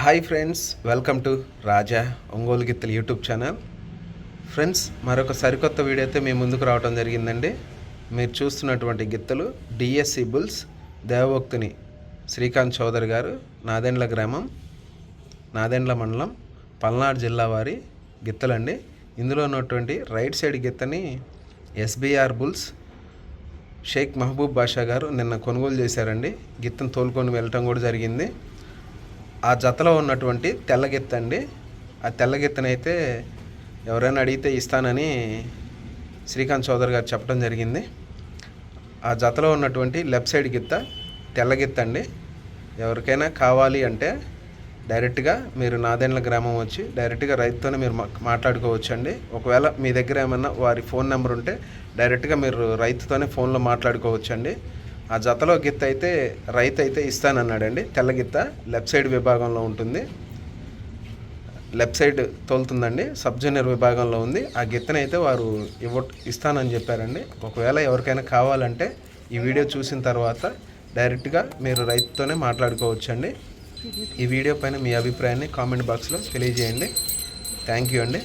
Hi friends welcome to Raja Ongole గిత్తలు YouTube channel friends మరొక సరికొత్త వీడియో అయితే మీ ముందుకు రావడం జరిగిందండి. మీరు చూస్తున్నటువంటి గిత్తలు డిఎస్సి బుల్స్ దేవభక్తుని శ్రీకాంత్ చౌదరి గారు నాదెండ్ల గ్రామం నాదెండ్ల మండలం పల్నాడు జిల్లా వారి గిత్తలండి. ఇందులో ఉన్నటువంటి రైట్ సైడ్ గిత్తని ఎస్బీఆర్ బుల్స్ షేక్ మహబూబ్ బాషా గారు నిన్న కొనుగోలు చేశారండి. గిత్తను తోలుకొని వెళ్ళటం కూడా జరిగింది. ఆ జతలో ఉన్నటువంటి తెల్లగిత్త అండి ఆ తెల్లగిత్తనైతే ఎవరైనా అడిగితే ఇస్తానని శ్రీకాంత్ చౌదరి గారు చెప్పడం జరిగింది. ఆ జతలో ఉన్నటువంటి లెఫ్ట్ సైడ్ గిత్త తెల్లగిత్త అండి ఎవరికైనా కావాలి అంటే డైరెక్ట్గా మీరు నాదెండ్ల గ్రామం వచ్చి డైరెక్ట్గా రైతుతోనే మీరు మా- మాట్లాడుకోవచ్చు అండి ఒకవేళ మీ దగ్గర ఏమన్నా వారి ఫోన్ నెంబర్ ఉంటే డైరెక్ట్గా మీరు రైతుతోనే ఫోన్లో మాట్లాడుకోవచ్చు అండి ఆ జతలో గిత్త అయితే రైతు అయితే ఇస్తానన్నాడండి. తెల్ల గిత్త లెఫ్ట్ సైడ్ విభాగంలో ఉంటుంది. లెఫ్ట్ సైడ్ తోలుతుందండి. సబ్ జూనియర్ విభాగంలో ఉంది. ఆ గిత్తనైతే వారు ఇవ్వ ఇస్తానని చెప్పారండి. ఒకవేళ ఎవరికైనా కావాలంటే ఈ వీడియో చూసిన తర్వాత డైరెక్ట్గా మీరు రైతుతోనే మాట్లాడుకోవచ్చండి. ఈ వీడియో పైన మీ అభిప్రాయాన్ని కామెంట్ బాక్స్లో తెలియజేయండి. థ్యాంక్ యూ అండి.